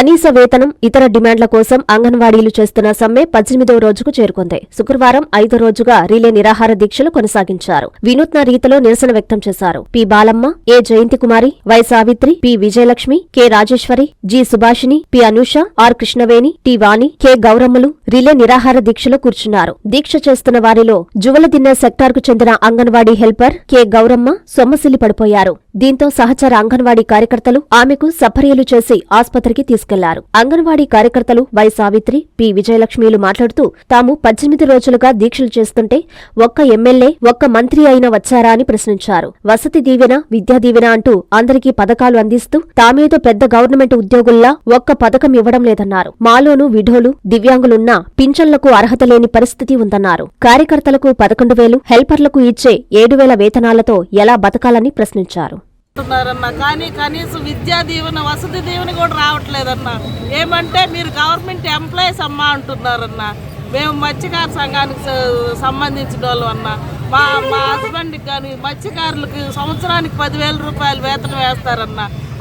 కనీస వేతనం ఇతర డిమాండ్ల కోసం అంగన్వాడీలు చేస్తున్న సమ్మె పద్దెనిమిదవ రోజుకు చేరుకుంది. శుక్రవారం ఐదో రోజుగా రిలే నిరాహార దీక్షలు కొనసాగించారు. వినూత్న రీతిలో నిరసన వ్యక్తం చేశారు. P. Balamma A. Jayanthi Kumari Y. Savitri P. Vijayalakshmi K. Rajeshwari G. Subhashini P. Anusha R. Krishnaveni T. Vani K. గౌరమ్మలు relay నిరాహార దీక్షలో కూర్చున్నారు. దీక్ష చేస్తున్న వారిలో జువలదిన్న సెక్టార్కు చెందిన అంగన్వాడీ హెల్పర్ కె. గౌరమ్మ సొమ్మసిల్లి పడిపోయారు. దీంతో సహచర అంగన్వాడీ కార్యకర్తలు ఆమెకు సపర్యలు చేసి ఆస్పత్రికి తీసుకెళ్ళారు. అంగన్వాడీ కార్యకర్తలు వై సావిత్రి పి. విజయలక్ష్మిలు మాట్లాడుతూ తాము పద్దెనిమిది రోజులుగా దీక్షలు చేస్తుంటే ఒక్క ఎమ్మెల్యే ఒక్క మంత్రి అయినా వచ్చారా అని ప్రశ్నించారు. వసతి దీవెన విద్యా దీవెన అంటూ అందరికీ పథకాలు అందిస్తూ తామేదో పెద్ద గవర్నమెంట్ ఉద్యోగుల్లా ఒక్క పథకం ఇవ్వడం లేదన్నారు. మాలోనూ విఢోలు దివ్యాంగులున్నా పింఛన్లకు అర్హత లేని పరిస్థితి ఉందన్నారు. కార్యకర్తలకు పదకొండు వేలు హెల్పర్లకు ఇచ్చే ఏడు వేల వేతనాలతో ఎలా బతకాలని ప్రశ్నించారు. అంటున్నారన్న కానీ కనీసం విద్యా దీవెన వసతి దీవెన కూడా రావట్లేదన్న. ఏమంటే మీరు గవర్నమెంట్ ఎంప్లాయీస్ అమ్మా అంటున్నారన్న. మేము మత్స్యకార సంఘానికి సంబంధించిన వాళ్ళు అన్న. మా మా హస్బెండ్కి కానీ మత్స్యకారులకు సంవత్సరానికి పదివేల రూపాయలు వేతనం వేస్తారన్న.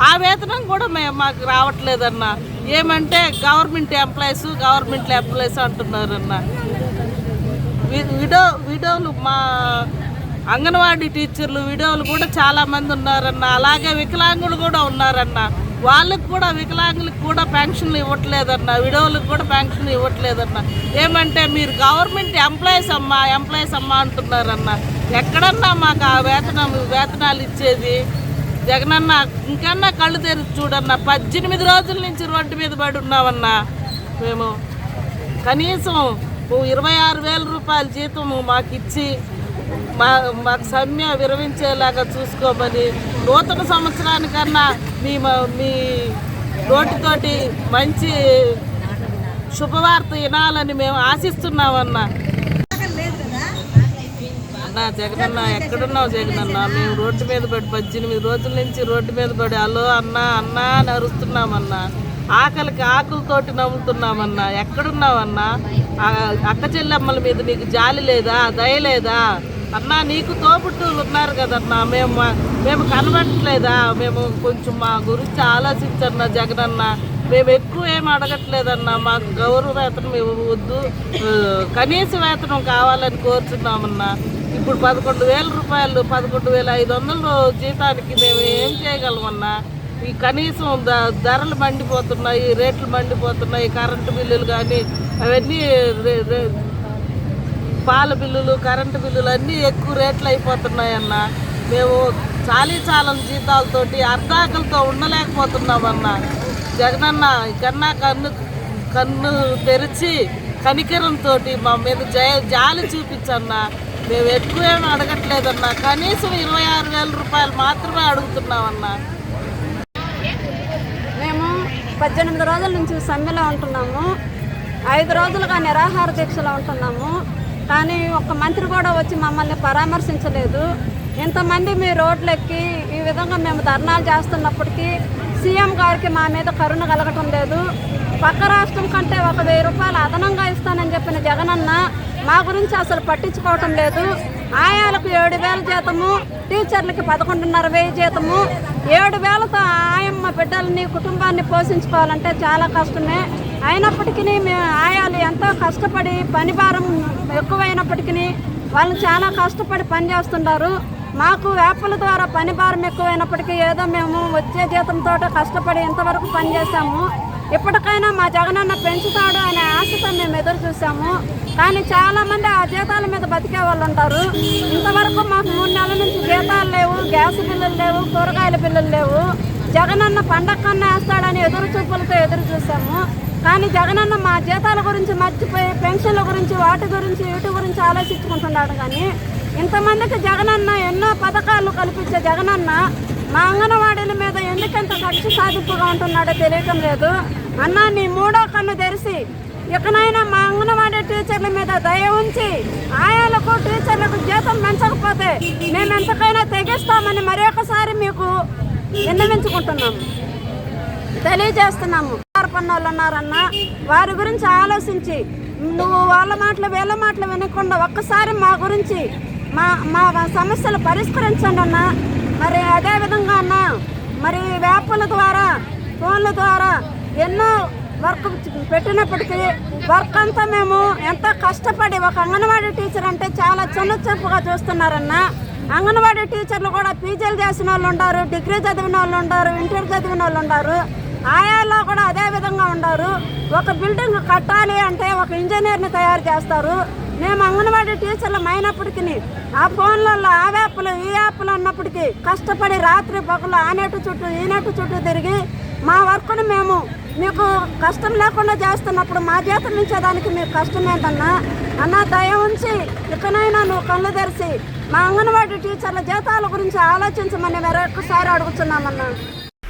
ఆ వేతనం కూడా మేము మాకు రావట్లేదన్న. ఏమంటే గవర్నమెంట్ ఎంప్లాయీస్ గవర్నమెంట్ ఎంప్లాయీస్ అంటున్నారన్న. విడో విడోలు మా అంగన్వాడీ టీచర్లు విడోలు కూడా చాలా మంది ఉన్నారన్న అలాగే వికలాంగులు కూడా ఉన్నారన్న. వాళ్ళకు కూడా వికలాంగులకు కూడా పెన్షన్లు ఇవ్వట్లేదన్న విడోలకు కూడా పెన్షన్ ఇవ్వట్లేదన్న. ఏమంటే మీరు గవర్నమెంట్ ఎంప్లాయీస్ అమ్మా ఎంప్లాయీస్ అమ్మా అంటున్నారన్న. ఎక్కడన్నా మాకు ఆ వేతనం వేతనాలు ఇచ్చేది? జగనన్న ఇంకన్నా కళ్ళు తెరిచి చూడన్న పద్దెనిమిది రోజుల నుంచి రోడ్డు మీద పడి ఉన్నామన్నా మేము. కనీసం ఇరవై ఆరు వేల రూపాయల జీతం మాకు ఇచ్చి మా మాకు సమ్మె విరమించేలాగా చూసుకోమని నూతన సంవత్సరానికన్నా మీ మీ నోటితోటి మంచి శుభవార్త వినాలని మేము ఆశిస్తున్నామన్నా. అన్నా జగనన్న ఎక్కడున్నావు జగనన్న? మేము రోడ్డు మీద పడి పద్దెనిమిది రోజుల నుంచి రోడ్డు మీద పడి అలో అన్నా అన్నా అని అరుస్తున్నామన్నా. ఆకలికి ఆకులతోటి నవ్వుతున్నామన్నా. ఎక్కడున్నావన్నా? అక్క చెల్లెమ్మల మీద నీకు జాలి లేదా? దయ లేదా? అన్నా నీకు తోబుట్టువులు ఉన్నారు కదన్నా మేము మా- మేము కనబట్టలేదా మేము కొంచెం మా గురించి ఆలోచించన్నా జగనన్న. మేము ఎక్కువ ఏం అడగట్లేదన్నా. మాకు గౌరవ వేతనం ఇవ్వద్దు కనీస వేతనం కావాలని కోరుతున్నామన్నా ఇప్పుడు పదకొండు వేల రూపాయలు పదకొండు వేల ఐదు వందలు జీతానికి మేము ఏం చేయగలమన్నా? ఈ కనీసం ధరలు మండిపోతున్నాయి రేట్లు మండిపోతున్నాయి కరెంటు బిల్లులు కానీ అవన్నీ పాల బిల్లులు కరెంటు బిల్లులు అన్నీ ఎక్కువ రేట్లు అయిపోతున్నాయన్న. మేము చాలీ చాలని జీతాలతోటి అర్ధాకలతో ఉండలేకపోతున్నామన్న. జగనన్న కన్నా కన్ను కన్ను తెరిచి కనికరంతో మా మీద జయ జాలి చూపించన్న. మేము ఎక్కువ ఏమి అడగట్లేదన్న. కనీసం ఇరవై ఆరు వేల రూపాయలు మాత్రమే అడుగుతున్నామన్నా. మేము పద్దెనిమిది రోజుల నుంచి సమ్మెలో ఉంటున్నాము. ఐదు రోజులుగా నిరాహార దీక్షలో ఉంటున్నాము. కానీ ఒక్క మంత్రి కూడా వచ్చి మమ్మల్ని పరామర్శించలేదు. ఇంతమంది మీ రోడ్లు ఎక్కి ఈ విధంగా మేము ధర్నాలు చేస్తున్నప్పటికీ సీఎం గారికి మా మీద కరుణ కలగటం లేదు. పక్క రాష్ట్రం కంటే ఒక వెయ్యి రూపాయలు అదనంగా ఇస్తానని చెప్పిన జగనన్న మా గురించి అసలు పట్టించుకోవటం లేదు. ఆయాలకు ఏడు వేల జీతము టీచర్లకి పదకొండున్నర వెయ్యి జీతము. ఏడు వేలతో ఆయమ్మ బిడ్డల్ని కుటుంబాన్ని పోషించుకోవాలంటే చాలా కష్టమే. అయినప్పటికీ మేము ఆయాలు. ఎంతో కష్టపడి పని భారం ఎక్కువైనప్పటికీ వాళ్ళు చాలా కష్టపడి పని చేస్తున్నారు. మాకు వేపల ద్వారా పని భారం ఎక్కువైనప్పటికీ ఏదో మేము వచ్చే జీతంతో కష్టపడి ఇంతవరకు పని చేశాము. ఇప్పటికైనా మా జగనన్న పెంచుతాడు అనే ఆశతో మేము ఎదురు చూసాము కానీ చాలా మంది ఆ జీతాల మీద బతికే వాళ్ళు ఉంటారు. ఇంతవరకు మాకు మూడు నెలల నుంచి జీతాలు లేవు గ్యాస్ బిల్లులు లేవు కూరగాయల బిల్లులు లేవు. జగనన్న పండగ కన్నా వేస్తాడని ఎదురు చూపులతో ఎదురు చూసాము కానీ జగనన్న మా జీతాల గురించి మర్చిపోయి పెన్షన్ల గురించి వాటి గురించి వీటి గురించి ఆలోచించుకుంటున్నాడు కానీ ఇంతమందికి జగనన్న ఎన్నో పథకాలు కల్పించే జగనన్న మా అంగన్వాడీల మీద ఎందుకంత కక్ష సాధింపుగా ఉంటున్నాడో తెలియటం లేదు. అన్న నీ మూడో కన్ను తెరిసి ఇకనైనా మా అంగన్వాడీ టీచర్ల మీద దయ ఉంచి ఆయాలకు టీచర్లకు జీతం పెంచకపోతే మేము ఎంతకైనా తెగిస్తామని మరొకసారి మీకు విన్నవించుకుంటున్నాము. తెలియజేస్తున్నాము. పన్నోళ్ళు ఉన్నారన్న వారి గురించి ఆలోచించి నువ్వు వాళ్ళ మాటలు వీళ్ళ మాటలు వినకుండా ఒక్కసారి మా గురించి మా మా సమస్యలు పరిష్కరించండి అన్న. మరి అదే విధంగా అన్న మరి వేపల ద్వారా ఫోన్ల ద్వారా ఎన్నో వర్క్ పెట్టినప్పటికీ వర్క్ అంతా మేము ఎంతో కష్టపడి ఒక అంగన్వాడీ టీచర్ అంటే చాలా చిన్న చూపుగా చూస్తున్నారన్న. అంగన్వాడీ టీచర్లు కూడా పీజీలు చేసిన వాళ్ళు ఉన్నారు డిగ్రీ చదివిన వాళ్ళు ఉన్నారు ఇంటర్ చదివిన వాళ్ళు ఉన్నారు ఆయాల్లో కూడా అదే విధంగా ఉన్నారు ఒక బిల్డింగ్ కట్టాలి అంటే ఒక ఇంజనీర్ని తయారు చేస్తారు. మేము అంగన్వాడీ టీచర్లు అయినప్పటికీ ఆ ఫోన్లలో ఆ యాప్లు ఈ యాప్లు అన్నప్పటికీ కష్టపడి రాత్రి పగలు ఆ నెట్టు చుట్టూ ఈ నెట్టు చుట్టూ తిరిగి మా వర్క్ను మేము మీకు కష్టం లేకుండా చేస్తున్నప్పుడు మా జీతం ఇచ్చేదానికి మీకు కష్టం ఏంటన్నా అన్న దయ ఉంచి ఇకనైనా నువ్వు కళ్ళు తెరిచి మా అంగన్వాడీ టీచర్ల జీతాల గురించి ఆలోచించమని మరొకసారి అడుగుతున్నామన్నా.